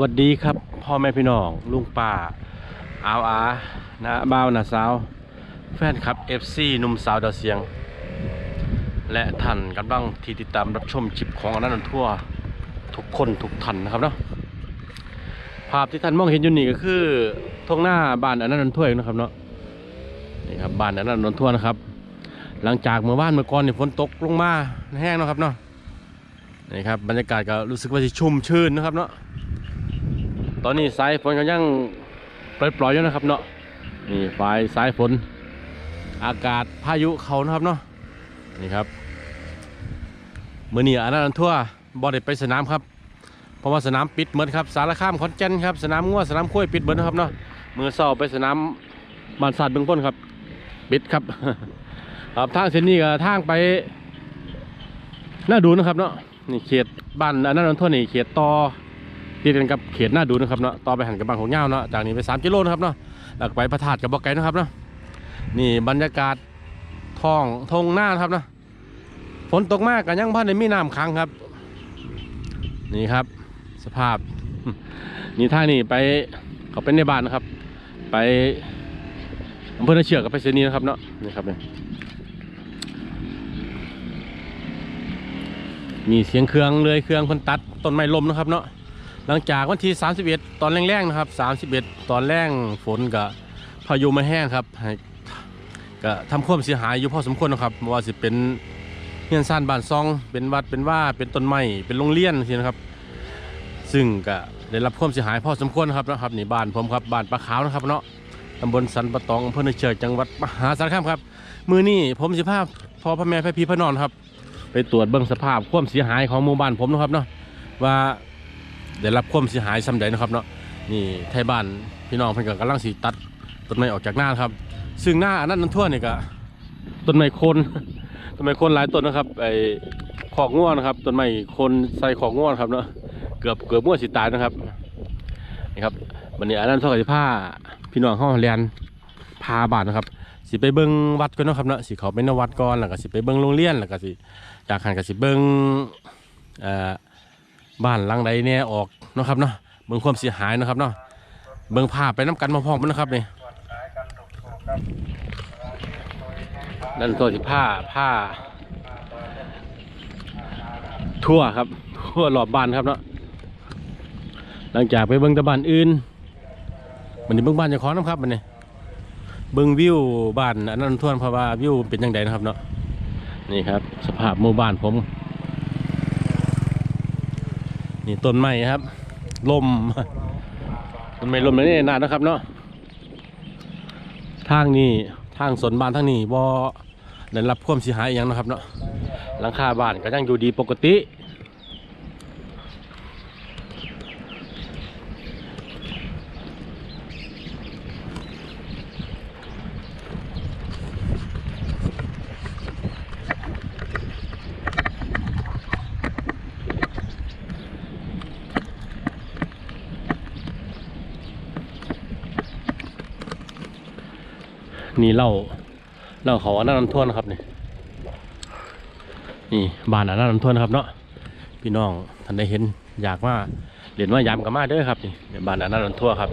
สวัสดีครับพ่อแม่พี่น้องลุงป้าอาวอานะบ่าวนะสาวแฟนคลับ FC หนุ่มสาวดาวเสียง และท่านกำลังที่ติดตามรับชมคลิปของอนันต์ทั่วทุกคนทุกท่านนะครับเนาะภาพที่ท่านมองเห็นอยู่นี่ก็คือทงหน้าบ้านอนันต์ทั่วเองนะครับเนาะนี่ครับบ้านอนันต์ทั่วนะครับ หลังจากเมื่อวานเมื่อก่อนนี่ฝนตกลงมาแห้งเนาะครับเนาะนี่ครับบรรยากาศก็รู้สึกว่าจะชุ่มชื่นนะครับเนาะ ตอนนี้สายฝนก็ยังปล่อยๆอยู่นะครับเนาะนี่ฝ่ายสายฝน อากาศพายุเขานะครับเนาะนี่ครับเมื่อนี้อันนั้นทั่วบอดไปสนามครับเพราะว่าสนามปิดเหมือนครับสารคามขอนแก่นครับสนามงัวสนามข้ยปิดเหมือนะครับเนาะมือเศร้าไปสนามบ้านศาสตร์เบื้องต้นครับปิดครับครับทางเส้นนี้ก็ทางไปน่าดูนะครับเนาะนี่เขตบ้านอันนั้นทั่วนี่เขตต่อ ติดกันกับเขตหน้าดูนะครับเนาะต่อไปหันกับบางของเงาเนาะจากนี้ไป 3 กิโลนะครับเนาะแล้วก็ไปพระธาตุกับบอกไก่นะครับเนาะนี่บรรยากาศท้องทงหน้านะครับเนาะฝนตกมากกันยังพันในมีน้ำค้างครับ นี่ครับ สภาพ นี่ท่านี่ไปเขาเป็นในบ้านนะครับ ไปอำเภอเชือกกับไปเซนีนะครับเนาะนี่ครับเนี่ยมีเสียงเครื่องเลยเครื่องคนตัดต้นไม้ลมนะครับเนาะ หลังจากวันที่ 31 ตอนแรงๆนะครับ 31 ตอนแรงฝนกับพายุมาแห้งครับก็ทำความเสียหายอยู่พอสมควรนะครับไม่ว่าสิเป็นเฮียนซ่านบ้านซอง เป็นวัดเป็นว่าเป็นต้นไม้เป็นโรงเรียนสินะครับ ซึ่งก็ได้รับความเสียหายพอสมควรนะครับนะครับนี่บ้านผมครับบ้านปลาขาวนะครับเนาะตำบลสันปะตองอำเภอนเชือกจังหวัดมหาสารคามครับ มือนี้ผมสิภาพพอพระแม่พระพี่พระนอนครับ ไปตรวจเบื้องสภาพความเสียหายของหมู่บ้านผมนะครับเนาะว่า ได้รับความเสียหายซ้ำใดนะครับเนาะนี่ไทยบ้านพี่น้องเพิ่นก็กำลังสิตัดต้นไม้ออกจากหน้าครับ ซึ่งหน้าอันนั้นนั้นทั่วนี่ก็ต้นไม้โคนต้นไม้โคนหลายต้นนะครับไอ้ขอกง่วนะครับต้นไม้โคนใส่ขอกง่วนครับเนาะเกือบเกือบง่วสิตายนะครับนี่ครับวันนี้อันนั้นเท่ากับสิผ้าพี่น้องเข้าเรียนพาบาทนะครับสิไปเบิ้งวัดก่อนเนาะครับเนาะสิเขาไปนวัดก่อนแล้วก็สิไปเบิ้งโรงเรียนแล้วก็สิจากหันก็สิเบิ้งอ่อ บ้านหลังใดเนี่ยออกเนาะครับเนาะเบิ่งความเสียหายเนาะครับเนาะเบิ่งภาพไปน้ำกันมาพร้อมนนะครับนี่นั่นตัวที่ผ้าผ้า ทั่วครับ ทั่วรอบบ้านครับเนาะหลังจากไปเบิ่งตะบ้านอื่นมันนี้เบิ่งบ้านจะขอน้ำครับมันนี่เบิ่งวิวบ้านอันนั้นท่วเพราะว่าวิวเป็นยังไงนะครับเนาะนี่ครับ สภาพหมู่บ้านผม นี่ต้นไม้ครับลมต้นไม้ลมเลยนี่นานนะครับเนาะทางนี้ทางสวนบ้านทางนี้บ่ได้รับความเสียหายอย่างนะครับเนาะหลังคาบ้านก็ยังอยู่ดีปกติ นี่เล่าเล่าเขาอันนั้นน้ำท่วนครับนี่นี่บ้านอันนั้นน้ำท่วนครับเนาะพี่น้องท่านได้เห็นอยากว่าเรียนว่ายามกับมาเด้อครับนี่บ้านอันนั้นน้ำท่วนครับ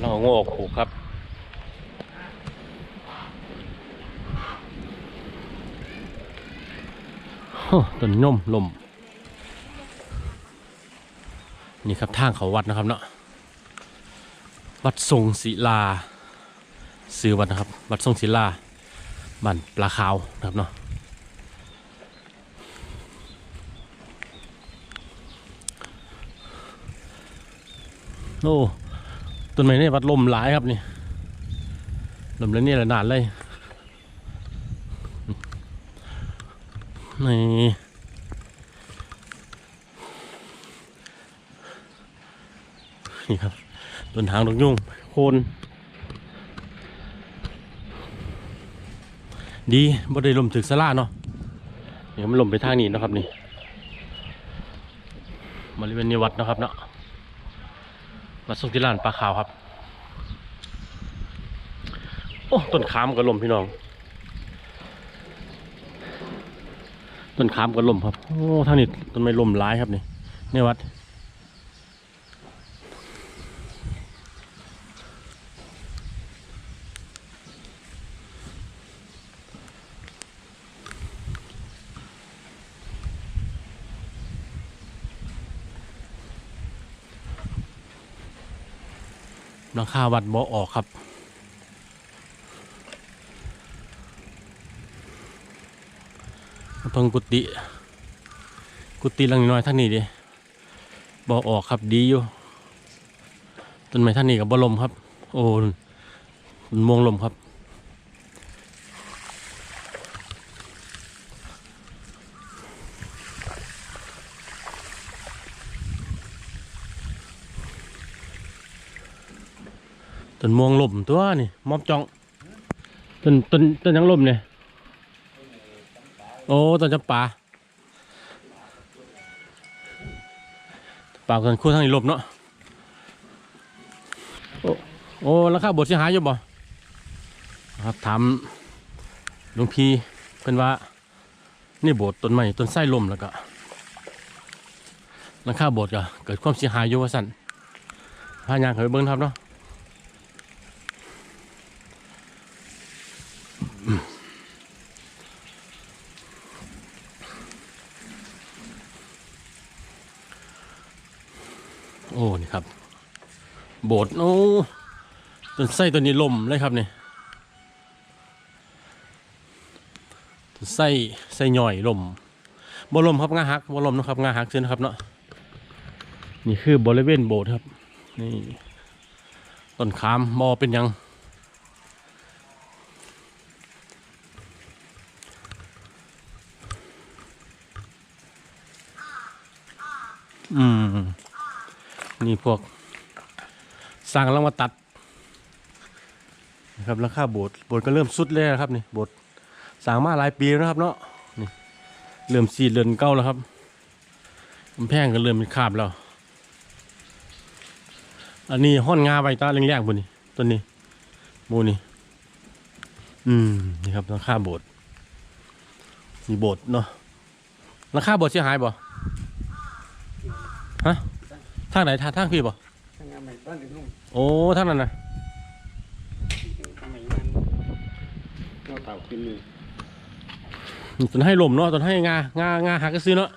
เราโง่ขู่ครับโอ้ ต้นย่มลมนี่ครับทางเขาวัดนะครับเนาะวัดทรงศิลาซื้อวัดนะครับ วัดทรงศิลาบ้านปลาขาวนะครับเนาะโอ้ต้นไม้นี่วัดลมหลายครับนี่ลมแล้วนี่ละนานเลย นี่นี่ครับต้นทางดอกยุ่งโคนดีบ่ได้ลมถึกสลาเนาะเดี๋ยวมันลมไปทางนี้นะครับนี่บริเวณนี้วัดนะครับเนาะวัดสุขที่ลานปลาขาวครับ โอ้ต้นขามก็ลมพี่น้อง ต้นขามก็ลมครับโอ้ทางนี้ต้นไม้ลมร้ายครับนี่ในวัดหลังคาวัดบ่ออกครับ เพิ่งกุฏิกุฏิหลังน้อยท่านนี้ดิบ่ออกครับดีอยู่ต้นไม้ท่านนี้กับบ่ลมครับ โอ้มันมวงลมครับต้นม่วงลมตัวนี่มอบจองต้นต้นต้นยังลมเนี่ย โอ้ต้นจำปาปากต้นคู่ทางนี้ลมเนาะโอ้โอ้ราคาบทเสียหายอยู่บ่ครับถามหลวงพี่เพิ่นว่า นี่โบสถ์ต้นไม้ต้นไส้ลมแล้วก็ราคาโบสถ์ก็เกิดความเสียหายอยู่ว่าสั่นพายางเขาไปเบิ่งครับเนาะ โอ้ นี่ครับ โบสถ์โอ้ต้นไส้ตัวนี้ลมเลยครับเนี่ต้นไส้ไส้ย่อยลมบ่ลมครับงาหักบ่ลมนะครับงาหักเส้นนะครับเนาะนี่คือบริเวณโบสถ์ครับนี่ต้นขามบอเป็นยังอืมนี่พวก สร้างแล้วมาตัดนะครับราคาโบสถ์โบสถ์ก็เริ่มสุดแล้วนะครับนี่โบสถ์สร้างมาหลายปีแล้วครับเนาะนี่เริ่มสีเรือนเก้าแล้วครับกำแพงก็เริ่มเป็นคาบแล้ว อันนี้ห้อนงาใบตาแรงๆบนนี้ต้นนี้หมูนี่อืมนี่ครับราคาโบสถ์นี่โบสถ์เนาะราคาโบสถ์เสียหายบ่ฮะทางไหนทางทางพี่บ่ บ้านถึงนุ่มโอ้ทางนั้นนะทำใหม่งานเราเต่าขึ้นเลยต้นให้ลมเนาะต้นให้งางางาหักก็ซื้อเนาะ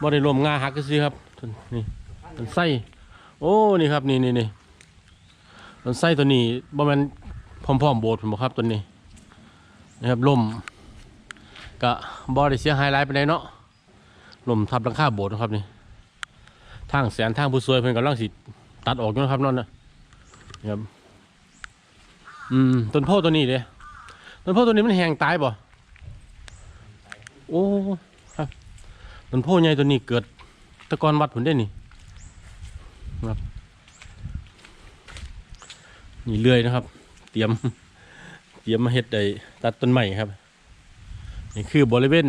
บ่ได้ลมงาหักก็ซื้อครับต้นนี่ต้นไส้โอ้นี่ครับนี่นี่นี่ต้นไส้ตัวนี้บ่แม่นพร้อมๆโบสถ์ผมบอกครับต้นนี้นะครับลมก็บ่ได้เสียหายหลายปานใดเนาะลมทับหลังคาโบสถ์นะครับนี่ทางแสนทางผู้ซวยเพิ่นกำลังสิ ตัดออกนะครับนั่นนะครับ อืม ต้นโพตัวนี้เด้ต้นโพตัวนี้มันแห้งตายบ่โอ้ครับต้นโพใหญ่ตัวนี้เกิดตะกอนวัดผลได้นี่ครับ นี่เลื่อยนะครับ เตรียม เตรียมมาเฮ็ดไอ้ตัดต้นไม้ครับ นี่คือบริเวณ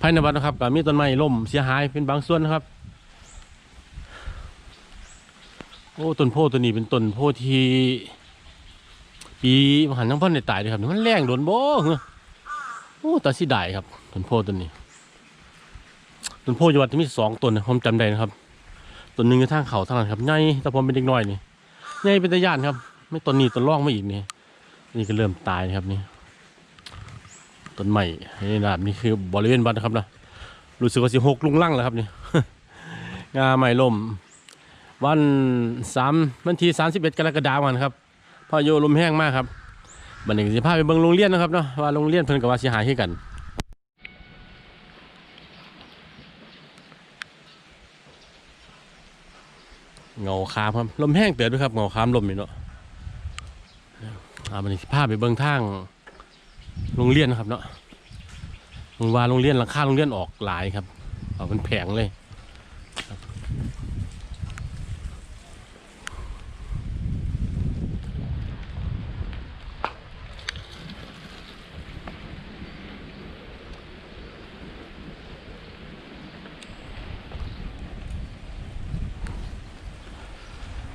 ภายในวัดนะครับก็มีต้นไม้ล่มเสียหายเป็นบางส่วนนะครับ โอ้ต้นโพตัวนี้เป็นต้นโพที่ปีมหันทั้งพ่นในตายเลยครับมันแรงโดนโบ่เหรอโอ้ตาสีได้ครับต้นโพต้นนี้ต้นโพจังหวัดที่มีสองต้นนะผมจำได้นะครับต้นหนึ่งอยู่ทางเขาทางนั้นครับใหญ่แต่ผมเป็นเด็กน้อยนี่ใหญ่เป็นตะยานครับ ไม่ต้นนี้ต้นร่องไม่อีกนี่นี่ก็เริ่มตายนะครับนี่ต้นใหม่นี่นะครับนี่คือบริเวณวัดนะครับนะรู้สึกว่าสิหกลุงลั่งแล้วครับนี่งาใหม่ลม วันสามวันที่สามสิบเอ็ดกรกฎาคมครับพายุลมแห้งมากครับบันนี้ก็สิพาไปเบิ่งโรงเรียนนะครับเนาะว่าโรงเรียนเพิ่นก็ว่าสิหายคือกันเงาคามครับลมแห้งเตือนด้วยครับเงาคามลมนี่เนาะอ่าบันนี้สิพาไปเบิ่งทางโรงเรียนนะครับเนาะโรงว่าโรงเรียนหลังคาโรงเรียนออกหลายครับเอาเป็นแผงเลย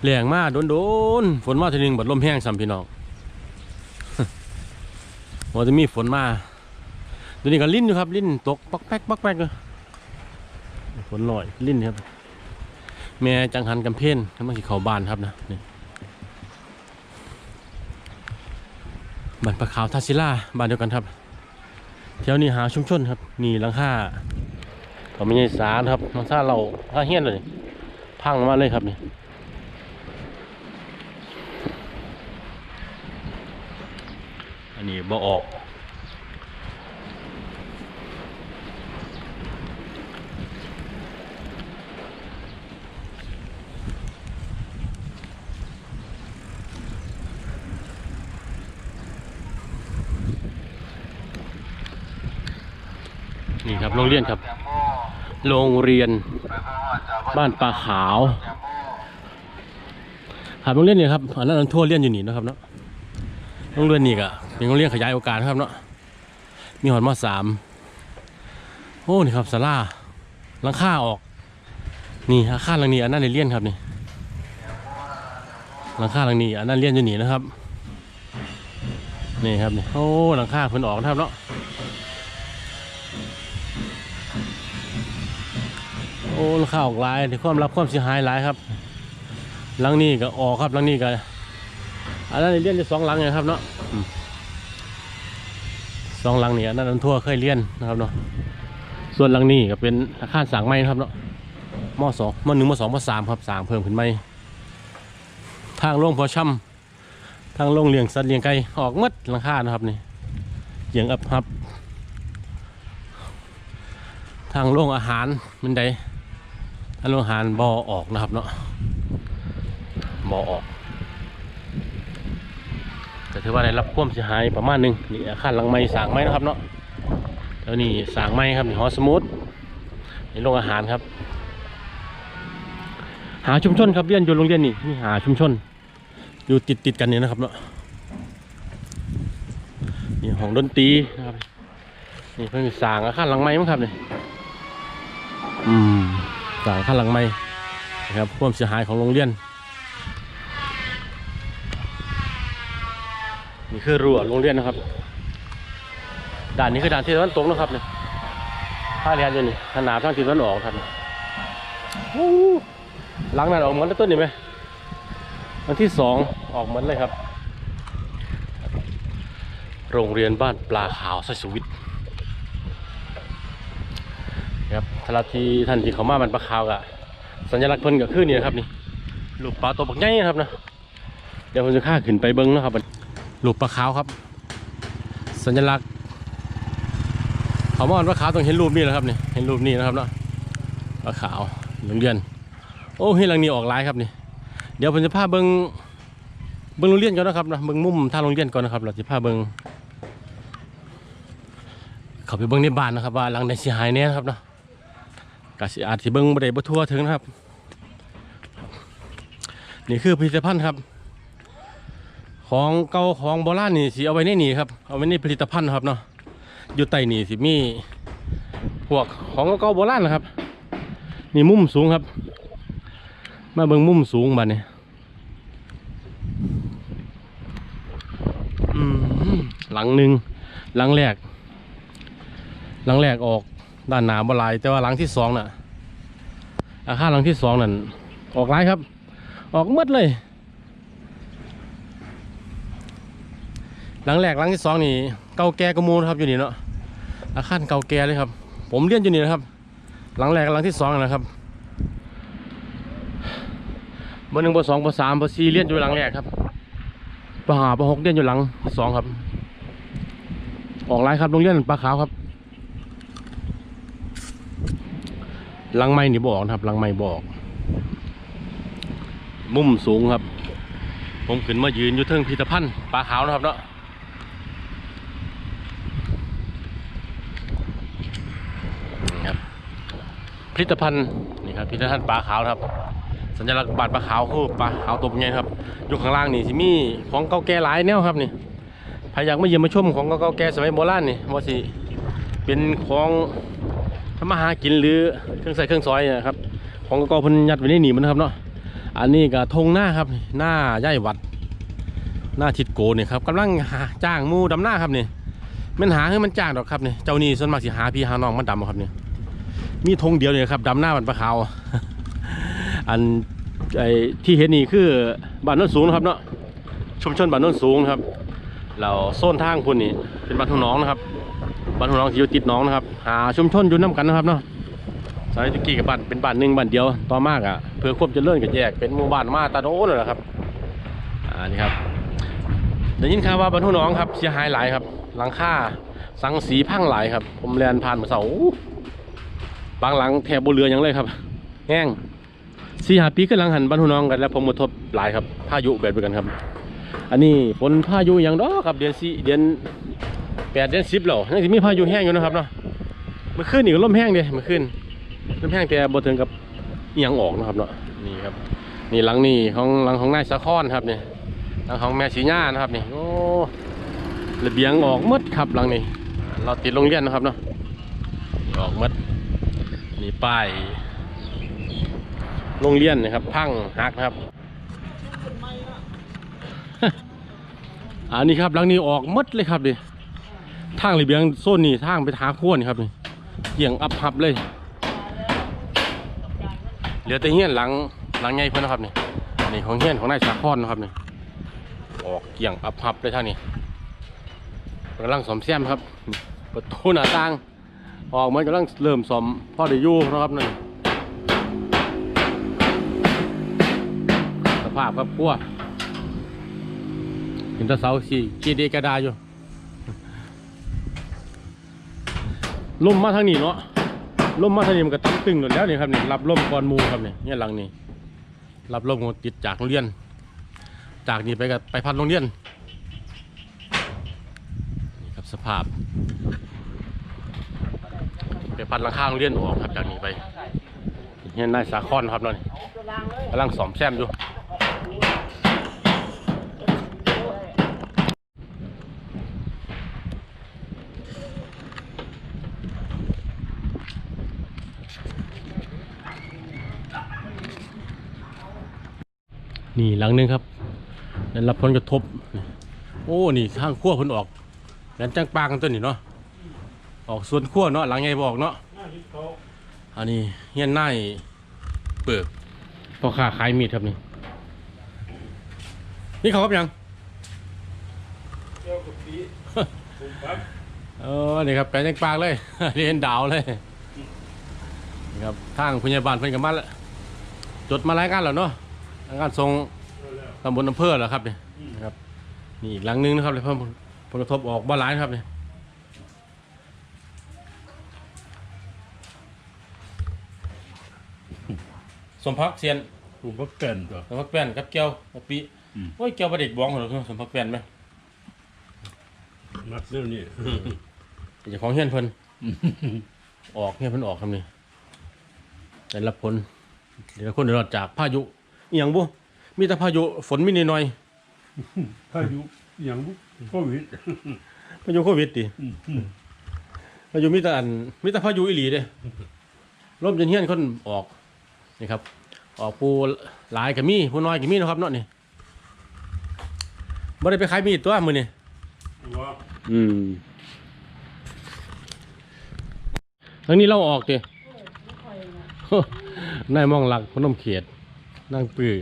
แรงมากโดนๆฝนมาทีนึงบัดลมแห้งซ้ำพี่น้องว่าจะมีฝนมาเดี๋ยวนี้ก็ลิ้นอยู่ครับลิ้นตกปักแป๊กปักแป๊กเลยฝนหน่อยลิ้นครับ แม่จังหันกำเพนกำลังสิเขาบานครับนะนี่บ้านปลาขาวทัศิลาบ้านเดียวกันครับแถวนี้หาชุมชนครับ นี่หลังคาเขาไม่ใช่สารครับหลังคาเราถ้าเฮี้ยนเลยพังมาเลยครับนี่ อันนี้บ่ออกนี่ครับโรงเรียนครับ โรงเรียนบ้านปลาขาวครับโรงเรียนนี่ครับอันนั้นทั่วเรียนอยู่นี่นะครับเนาะโรงเรียนนี่ก็ เป็นโรงเรียนขยายโอกาสครับเนาะมีหอดมสามโอ้นี่ครับศาลาหลังคาออก นี่อาคารหลังนี้อันนั้นเรียนครับนี่หลังคาหลังนี้อันนั้นเรียนอยู่นี่นะครับนี่ครับนี่โอ้หลังคาเพิ่นออกนะครับเนาะโอ้ข่าออกหลายในความรับความเสียหายหลายครับ หลังนี้ก็ออกครับหลังนี้ก็อันนั้นเรียนจะสองหลังไงครับเนาะ สองหลังนี่อันนั้นทั่วเคยเรียนนะครับเนาะส่วนหลังนี้ก็เป็นอาคารสางไม้นะครับเนาะมอสองมอหนึ่งมอสองมอสามครับสางเพิ่มขึ้นไหมทางล่งพอช่ำทางล่งเลี้ยงสัตว์เลี้ยงไก่ออกหมดหลังคานะครับนี่เยียงอับครับ ทางล่งอาหารมันใดอันโรงอาหารบ่อออกนะครับเนาะบ่อออก ถือว่าได้รับความเสียหายประมาณหนึ่งนี่อาคารหลังไม้สางไม้นะครับเนาะแล้วนี่สางไม้ครับนี่หอสมุดนี่โรงอาหารครับ หาชุมชนครับเรียนอยู่โรงเรียนนี่นี่หาชุมชน อยู่ติดติดกันเนี่ยนะครับเนาะนี่ห้องดนตรีนะครับนี่เพิ่งสางอาคารหลังไม้มั้งครับนี่อืมสางข้างหลังไม่นะครับความเสียหายของโรงเรียน นี่คือรั้วโรงเรียนนะครับ ด่านนี้คือด่านที่ตะวันตกนะครับเนี่ยถ้าเรียนอยู่นี่ขนาดทางทิศตะวันออกครับโอ้โหหลังนั้นออกเหมือนต้นนี่ไหมวันที่สองออกเหมือนเลยครับ โรงเรียนบ้านปลาขาวไซสวิทครับสำหรับที่ท่านที่เขามามันปลาขาวกะสัญลักษณ์เพิ่นก็คือนี่นะครับนี่รูปปลาตัวบักใหญ่นะครับนะเดี๋ยวผมจะข้าขึ้นไปเบิ้งนะครับ รูปปลาขาวครับ สัญลักษณ์เขามาวันปลาขาวต้องเห็นรูปนี้แหละครับนี่เห็นรูปนี้นะครับเนาะปลาขาวโรงเรียนโอ้เห็นหลังนี้ออกลายครับนี่เดี๋ยวผมจะพาเบิ้งเบิ้งโรงเรียนก่อนนะครับนะเบิ้งมุมท่าโรงเรียนก่อนนะครับ เราจะพาเบิ้งเขาไปเบิ้งในบ้านนะครับว่าหลังใดเสียหายแน่นะครับเนาะกสิอาจสิเบิ้งบ่ได้บ่ทั่วถึงนะครับ นี่คือผลิตภัณฑ์ครับ ของเก่าของโบราณนี่สิเอาไว้ในนี่ครับเอาไว้ในผลิตภัณฑ์ครับเนาะอยู่ใต้นี่สิมีพวกของเก่าโบราณนะครับ นี่มุมสูงครับ มาเบิ่งมุมสูงบัดนี้หลังหนึ่งหลังแรก หลังแรกออกด้านหนาบลาย แต่ว่าหลังที่สองน่ะอาคารหลังที่สองนั่นออกหลายครับ ออกหมดเลย หลังแรกหลังที่สองนี่เก่าแก่กมูนะครับอยู่นี่เนาะอาคารเก่าแก่เลยครับ ผมเรียนอยู่นี่นะครับ หลังแรกหลังที่สองนะครับเบอร์หนึ่งเบอร์สองเบอร์สามเบอร์สี่เรียนอยู่หลังแรกครับเบอร์ห้าบอหกเรียนอยู่หลังที่สองครับ ออกหลายครับโรงเรียนปลาขาวครับ หลังไม้นี่บอกนะครับ หลังไม้บอก มุมสูงครับ ผมขึ้นมายืนอยู่เทิงพิพิธภัณฑ์ปลาขาวนะครับเนาะนี่ครับ พิพิธภัณฑ์นี่ครับพิพิธภัณฑ์ปลาขาวครับสัญลักษณ์บาดปลาขาวคือปลาขาวตัวใหญ่ครับอยู่ข้างล่างนี่สิมีของเก่าแก่หลายแนวครับนี่ใครอยากมาเยี่ยมมาชมของเก่าแก่สมัยโบราณนี่ว่าสิเป็นของทำมาหากินหรือเครื่องใส่เครื่องซอยนยครับ ของเกอเพิ่นยัดไว้ในหนีมันนะครับเนาะอันนี้ก็ทงหน้าครับหน้าย่ายวัด หน้าทิดโกนี่ครับกำลังหาจ้างมูดำหน้าครับนี่มันหาให้มันจ้างดอกครับนี่เจ้านี่ส่วนมากสิหาพี่หาน้องมันดำครับนี่ มีธงเดียวเลยครับดำหน้าบันปลาขาว อันไอที่เห็นนี่คือบ้านน้นสูงนะครับเนาะชุมชนบ้านน้นสูงครับเราโซนทางพุ่นนี่เป็นบ้านทุ่งน้องนะครับบ้านทุ่งน้องที่อยู่ติดน้องนะครับหาชุมชนอยู่น้กันนะครับเนาะสมัยตะกี้กับบ้านเป็นบ้านหนึ่งบ้านเดียวต่อมากอะเพื่อควบจะเจริญกับแยกเป็นหมู่บ้านมาตาโดนเลยนะครับอ่านี่ครับได้ยินข่าวว่าบ้านทุ่งน้องครับเสียหายหลายครับหลังคาสังสีพังหลายครับ ผมแลนผ่านมาเสา บางหลังแถบบนเรือหยังเลยครับแห้งสี่หาปีขึ้นหลังหันบ้านหูน้องกันแล้วผมกระทบหลายครับพายุแบบเดียวกันครับ อันนี้ฝนพายุอย่างดอกครับเดือนสี่เดือนแปดเดือนสิบแล้วยังจะมีพายุแห้งอยู่นะครับเนาะเมื่อคืนนี่ก็ลมแห้งเลยเมื่อคืนลมแห้งแต่บ่ถึงกับอหยังออกนะครับเนาะนี่ครับ นี่หลังนี่ของหลังของนายสะคอนครับนี่หลังของแม่สีญานะครับนี่โอ้ระเบียงออกมดครับหลังนี้เราติดโรงเรียนนะครับเนาะออกมด นี่ป้ายโรงเรียนนะครับ พังหักนะครับอันนี้ครับหลังนี้ออกมดเลยครับดิทางระเบียงโซนนี่ทางไปทางโค่นครับนี่เกี่ยงอับหับเลย เหลือแต่เฮี้ยนหลังหลังใหญ่เพื่อนนะครับนี่นี่ของเฮี้ยนของนายสาคอนนะครับนี่ออกเกี่ยงอับหับเลยท่างนี้กำลังสมแซมครับประตูหน้าต่าง ออกมันกำลังเริ่มสอมพ่อได้ยู่นะครับนั่นสภาพครับพัวเห็นตะเสาขี่กีดีกระดาอยู่ลมมาทางนี้เนาะลมมาทางนี้มันก็ตั้งตึงหมดแล้วนี่ครับนี่รับลมก่อนมูครับนี่เนี่ยหลังนี้รับลมติดจากโรงเรียน จากนี้ไปกับไปพัดโรงเรียนนี่ครับสภาพ พัดหลังคางเรียนออกครับจากนี้ไปเนี่ยนายสาคอนครับนาะนี่กำลังสอมแซมอยู่นี่หลังนึงครับได้รับผลกระทบ โอ้ นี่ข้างขั้วพิ่นออกแหลนจังปางกันตัวนี้เนาะ ออกส่วนขั้วเนาะหลังไงบอกเนาะอันนี้เฮียนนายเปิกพ่อค้าขายมีดครับนี่นี่เขาครับยังเจ้ากุฏิผมครับเออนี่ครับแปลงปากเลยเรียนดาวเลยนี่ครับทางพยาบาลเพิ่นกับมาแล้วจดมารายงานแล้วเนาะรายงานส่งตำบลอำเภอแล้วครับนี่นะครับนี่อีกหลังหนึงนะครับเลยเพิ่มผลกระทบออกบ้านร้ายนะครับนี่ส มพักเซียนผมก็เกินตัว สมพักแป้นกับแก้วกับปีอืม โอ้ยแก้วประเด็กบ้องเหรอสมพักแป้นไหมมักเรื่องนี้เจ้าของเฮียนเพิ่นออกเฮียนเพิ่นออกคำนี้ได้รับผลเดี๋ยวคนเดือดร้อนจากพายุอหย่างบุมีแต่พายุฝนมีนิดหน่อยพายุอย่างโควิดพายุโควิดติพายุมีแต่อันมีแต่พายุอีหลีเด้ร่มจนเฮียนคนออกนี่ครับ ออกผู้หลายก็มีผู้น้อยก็มีนะครับเนาะนี่บ่ได้ไปขายมีดตัวมื้อนี้ว่าอืมทางนี้เราออกดินายมองหลักพนมเขียดนั่งปือ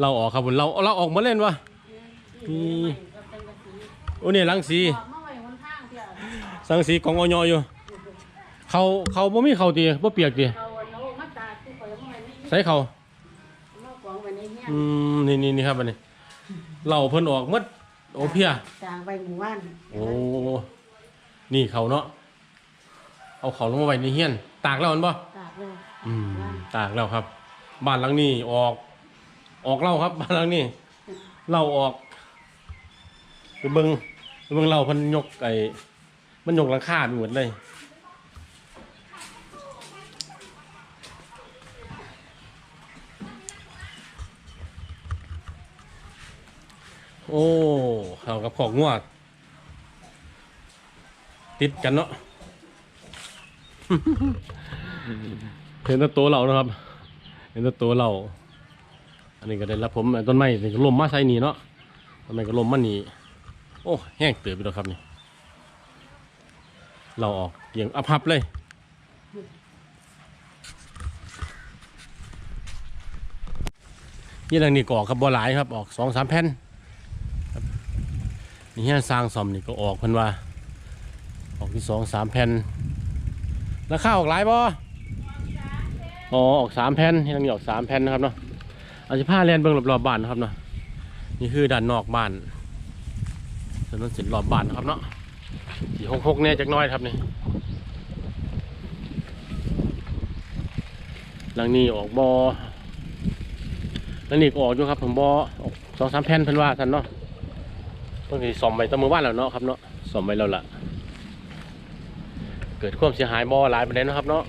เราออกครับผมเราเราออกมาเล่นวะนี่โอ้เนี่ยลังสีออกมาไว้หนทางเที่ยวสังสีของอยอยู่ เขาเขาบ่มีเขาตีบ่เปียกตี ในนี้ใส่เขามากองไว้ในเฮียนอืมนี่นี่นี่ครับอันนี้เราเพิ่นออกหมดโอเพียจางไว้หมู่บ้านโอ้นี่เขาเนาะเอาเขาลงมาไว้ในเฮียน ตากแล้วมันบ่ตากเลยอืมตากแล้วครับ บ้านหลังนี้ออก ออกเหล่าครับ บ้านหลังนี้เหล่าออกไปเบิงไปเบิงเหล่าเพันยกไอ้มันยกหลังคาไปหมดเลย โอ้เขากับของงวด ติดกันเนาะ เห็นแตัวตัวเรานะครับ เห็นแตัวตัวเรา อันนี้ก็ได้รับผมต้นไม้นี่ก็ลมมาใส่นี่เนาะต้นไม้ก็ลมมานี่ โอ้ แห้งเตือไปแล้วครับนี่ เราออกเกี่ยงอับพับเลยนี่หลังนี่ก็ออกครับบ่หลายครับ ออกสองสามแผ่น นี่เฮียสร้างซ่อมนี่ก็ออกเพิ่นว่า ออกที่สองสามแผ่นแล้วข้าวออกหลายบ่อ๋อออกสามแผ่นที่หลังนี่ออกสามแผ่นนะครับเนาะเอาสิผ้าแลนเบิ่งรอบๆบ้านนะครับเนาะนี่คือด้านนอกบ้านถนนเส้นรอบบ้านนะครับเนาะสี่หกหกเนี่ยจักน้อยครับนี่หลังนี้ออกบอแล้วนี่ก็ออกอยู่ครับผมบอออกสองสามแผ่นเพิ่นว่าท่านเนาะ เพิ่นสิซ่อมไปตั้งมือบ้านแล้วเนาะครับเนาะซ่อมไปแล้วล่ะ เกิดความเสียหายบ่หลายประเด็นนะครับเนาะ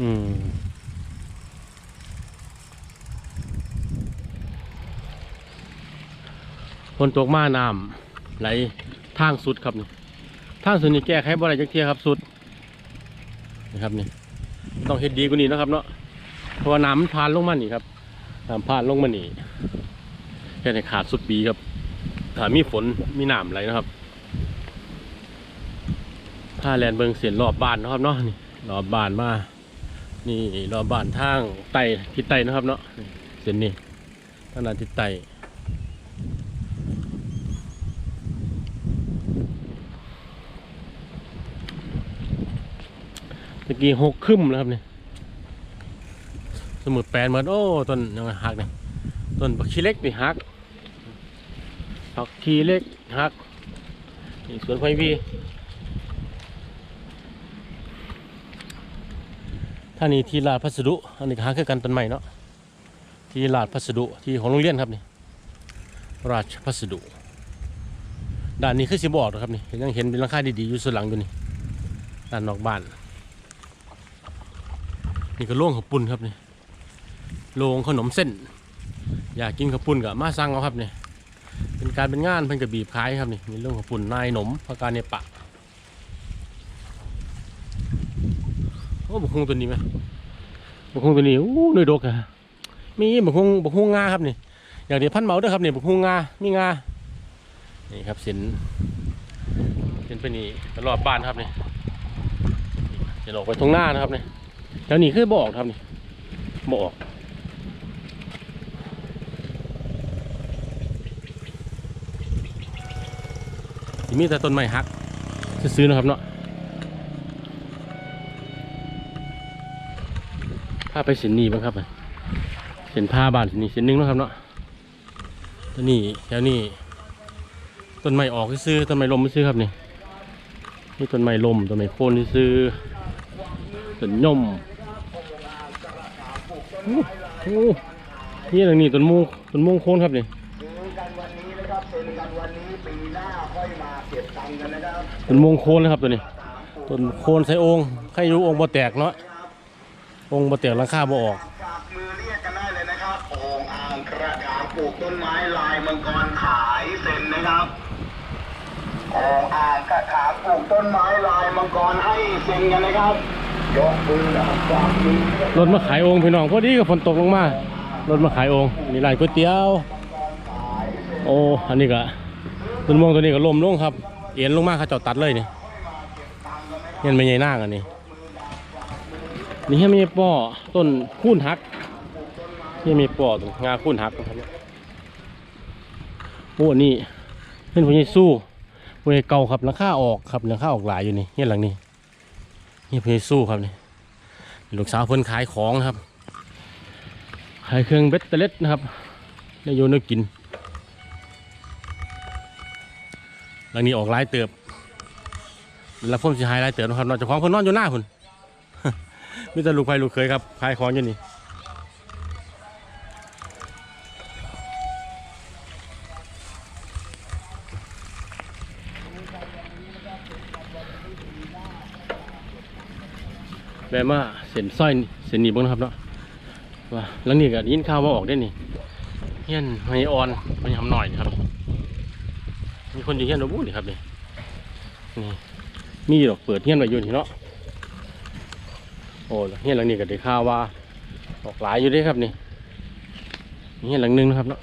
อืมฝนตกมาน้ำไหลทางสุดครับนี่ทางสุดนี่แก้ไขบ่ได้จักเทียครับสุดนะครับนี่ต้องเฮ็ดดีกว่านี้นะครับเนาะ เพราะว่าน้ำมันผ่านลงมานี่ครับน้ำผ่านลงมานี่แค่ในขาดสุดปีครับถ้ามีฝนมีน้ำไหลนะครับผ้าแลนเบิงเสียนรอบบ้านนะครับเนาะนี่รอบบ้านมานี่รอบบ้านทางใต้ทิศใต้นะครับเนาะเส้นนี้ทางด้านทิศใต้ตะกี้หกครึ่มแล้วครับเนี่ย สมุดแปลนเหมือนโอ้ต้นยังไงหักเนี่ยต้นผักชีเล็กนี่หักผักชีเล็กหักนี่สวนไฟวีท่านี้ที่ลาดพัสดุอันนี้หักคือกันต้นใหม่เนาะที่ลาดพัสดุที่ของโรงเรียนครับนี่ราชพัสดุด้านนี้คือสิบออกนะครับนี่ยังเห็นเป็นหลังคาดีๆอยู่ส่วนหลังอยู่นี่ด้านนอกบ้าน นี่ก็โล่งข้าวปุ้นครับนี่ โล่งขนมเส้น อยากกินข้าวปุ้นก็มาสั่งเอาครับเนี่ยเป็นการเป็นงานเพิ่นก็บีบขายครับนี่มีโล่งข้าวปุ้นนายหนมพาการเนปะโอ้บุกฮงตัวนี้ไหมบุกฮงตัวนี้อู้หน่วยดกอะมีบุกฮงบุกฮงงาครับนี่อย่างเดียวพันเมาด้วยครับนี่บุกฮงงามีงานี่ครับเส้นเส้นไปนี่ตลอดบ้านครับนี่จะออกไปตรงหน้านะครับนี่แล้วนี่คือบอกครับนี่บอก สิมีแต่ต้นไม้หักซื้อๆนะครับเนาะผ้าไปเส้นนี้บ้างครับเส้นผ้าบานเส้นนี้เส้นนึงนะครับเนาะตัวนี้แล้วนี่ต้นไม้ออกซื้อต้นไม้ลมซื้อครับนี่นี่ต้นไม้ลมต้นไม้โคนซื้อต้นย่อมโอ้โหนี่ตรงนี้ต้นมูต้นมงโคนครับนี่ ซื้อกันวันนี้นะครับเป็นกันวันนี้ปีหน้าค่อยมาเก็บตังค์กันนะครับต้นมงโคนนะครับตัวนี้ต้นโคนใส่องค์ใครรู้องค์บ่แตกเนาะองค์บ่แตกหลังคาบ่ออกฝากมือเรียกกันได้เลยนะครับโอ่งอ่างกระถางปลูกต้นไม้ลายมังกรขายเซ็นนะครับโอ่งอ่างกระถางปลูกต้นไม้ลายมังกรให้เซ็นกันนะครับยกมือนะครับฝากมือเรียกรถมาขายองค์พี่น้องพอดีกับฝนตกลงมารถมาขายองค์นี่ร้านก๋วยเตี๋ยว โอ้อันนี้ก็ ต้นมงตัวนี้ก็ล้มลงครับ เอ็นลงมากเขาเจาะตัดเลยนี่เห็นไม่ใหญ่หน้ากันนี่นี่ให้ไม่ใช่ป้อต้นคูนหักนี่มีป้อตรงงาคูนหักครับเนี่ยโอ้นนี่เป็นพวกนี้สู้พวกนี้เก่าครับหลังคาออกครับหลังคาออกหลายอยู่นี่เนี่หลังนี้นี่พวกนี้สู้ครับนี่ลูกสาวเพิ่นขายของครับขายเครื่องเบ็ดเตล็ดนะครับได้โยนกกิน หลังนี้ออกลายเติบแล้วผมสิหายลายเติบนะครับนอนเจากของพ่นนอนอยู่หน้าคุณมีแต่ลูกไฟลูกเคยครับขายของอยู่นี่แบบว่าเส้นสร้อยเส้นนี้บ้างนะครับเนาะว่าหลังนี้ก็ยินข่าวว่าออกได้นี่เฮียนไม่ออนไม่ทำหน่อยนะครับ มีคนอยู่เฮียนโนบูนี่ครับนี่นี่มีดอกเปิดเฮียนไว้อยู่นี่เนาะโอ้เฮียนหลังนี้ก็ได้ข่าวว่าออกหลายอยู่ด้ครับนี่เฮียนหลังหนึงนะครับเนาะ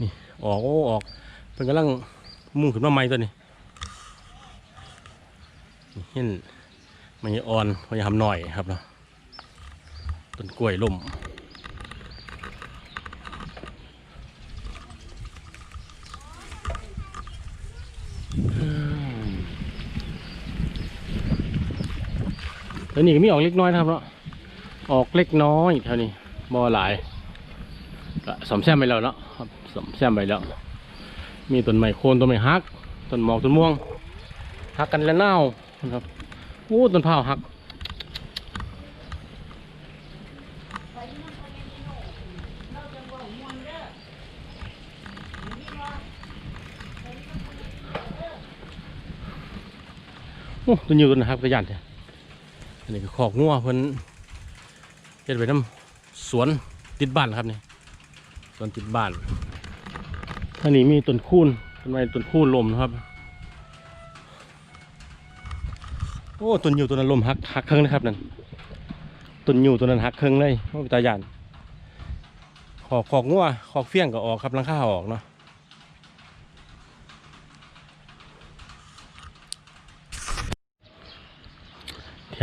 นี่ออกโอ้ออกเพิ่นกำลังมุ่งขึ้นมาใหม่ตัวนี้นเฮียนมันยังอ่อนพยายามหน่อยครับเนาะต้นกล้วยล่ม แล้วนี่ก็มีออกเล็กน้อยนะครับเนาะออกเล็กน้อยเท่านี้บ่หลายก็สมแซมไปแล้วเนาะครับสมแซมไปแล้ว มีต้นไม้โคนต้นไม้ฮักต้นหมอกต้นม่วงฮักกันแล้วเน่านะครับโอ้ต้นพร้าฮักโอ้ต้นยูต้นฮักกระยานเถอะ อันนี้ก็ขอกงัวเพิ่นเฮ็ดไว้น้ำสวนติดบ้านครับนี่สวนติดบ้านท่านี้มีต้นคูนต้นไม้ต้นคูนลมนะครับโอ้ต้นยูต้นนั้นลมหักหักเครื่องนะครับนั่นต้นยูต้นนั้นหักเครื่องเลยโอ้ตายานขอกขอกงัวขอกเฟี้ยงก็ออกครับหลังคาออกเนาะ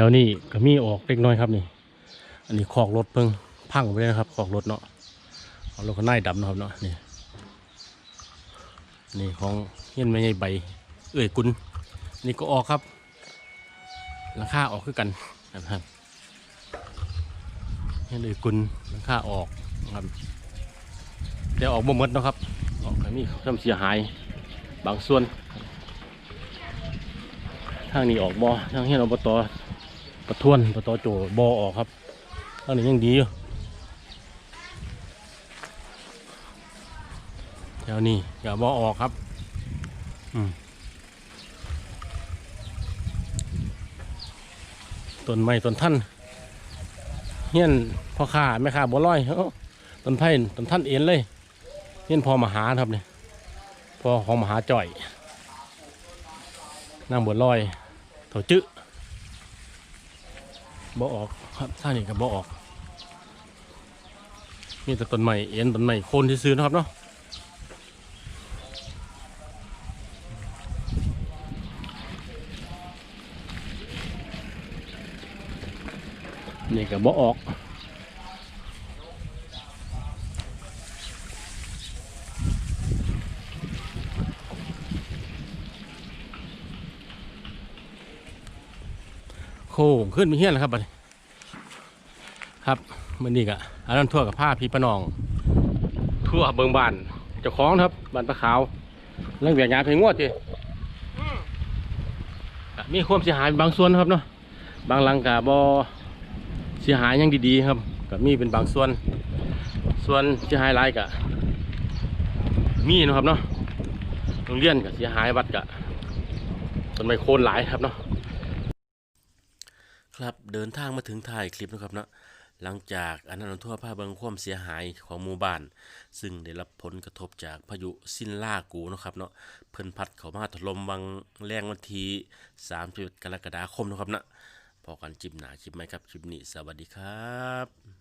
วนี้ก็มีออกเล็กน้อยครับนี่ อันนี้ขอกรถเพิ่งพังไปเลยนะครับขอกรถเนาะเอารถก็น่ายดำนะครับเนาะนี่นี่ของเฮียนไม่ใหญ่ใบ เอ้ยกุลนนี่ก็ออกครับหลังคาออกคือกันนะครับเฮียนเอ้ยกุลหลังคาออกนะครับแต่ออกบ่มดนะครับ ออกก็มีควาเสียหายบางส่วนทางนี้ออกบ่ทางเฮียนอบต ประทวนประตโจบ่ออกครับทางนี้ยังดีอยู่แถวนี้อย่าบ่ออกครับอืมต้นไม้ต้นท่านเฮียนพ่อค้าแม่ค้าบัวลอยเอ้าต้นไผ่ต้นท่านเอ็นเลยเฮียนพอมหาครับเนี่ยพอของมหาจ่อยนางบัวลอยเถาจื้อ บ่ออกครับท่านี่กับบ่ออก มีแต่ต้นใหม่เอ็นต้นใหม่โคนที่ซื้อนะครับเนาะนี่ก็บ่ออก งขึ้นมีเฮี้ยนแล้วครับบัดครับมันนี่กะอันนั้นทั่วกับผ้าพี่ปะนอง ทั่วเบิงบานเจ้าของครับบานปลาขาวเรื่องเบียกงานเพลงงวดทีมีความเสียหายบางส่วนครับเนาะบางหลังกะบอเสียหายยังดีๆครับก็มีเป็นบางส่วน ส่วนเสียหายหลายกะมีนะครับเนาะโรงเรียนก็เสียหายวัดกะต้นไม้โคนหลายครับเนาะ ครับเดินทางมาถึงถ่ายคลิปนะครับเนาะหลังจากอันนั้นทั่วภาคบางความเสียหายของหมู่บ้าน ซึ่งได้รับผลกระทบจากพายุสินล่ากูนะครับเนาะเพิ่นพัดเข้ามาถล่มวังแรงวันที่31กรกฎาคมนะครับเนาะพอกันจิบหนาจิบไหมครับคลิปนี้สวัสดีครับ